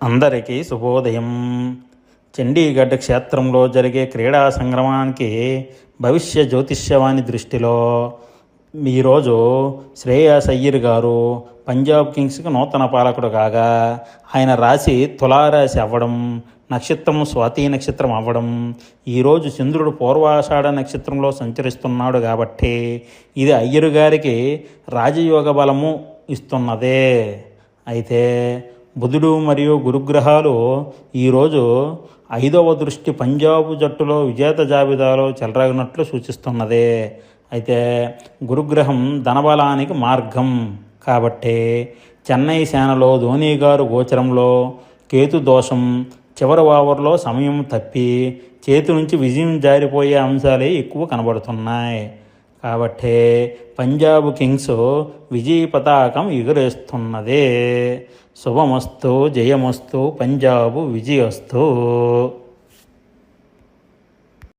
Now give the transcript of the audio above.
అందరికీ శుభోదయం. చండీగఢ్ క్షేత్రంలో జరిగే క్రీడా సంగ్రమానికి భవిష్య జ్యోతిష్యవాణి దృష్టిలో ఈరోజు శ్రేయాస్ అయ్యర్ గారు పంజాబ్ కింగ్స్కి నూతన పాలకుడు కాగా ఆయన రాశి తులారాశి అవ్వడం నక్షత్రం స్వాతి నక్షత్రం అవ్వడం ఈరోజు చంద్రుడు పూర్వాషాఢ నక్షత్రంలో సంచరిస్తున్నాడు కాబట్టి ఇది అయ్యరు గారికి రాజయోగ బలము ఇస్తున్నదే. అయితే బుధుడు మరియు గురుగ్రహాలు ఈరోజు ఐదవ దృష్టి పంజాబు జట్టులో విజేత జాబితాలో చెలరగినట్లు సూచిస్తున్నది. అయితే గురుగ్రహం ధనబలానికి మార్గం. కాబట్టి చెన్నై సేనలో ధోని గారు గోచరంలో కేతు దోషం చివరి ఓవర్లో సమయం తప్పి చేతి నుంచి విజయం జారిపోయే అంశాలే ఎక్కువ కనబడుతున్నాయి. కాబట్టే పంజాబ్ కింగ్స్ విజయ పతాకం ఎగురేస్తున్నదే. శుభమస్తు జయమస్తు పంజాబు విజయస్తు.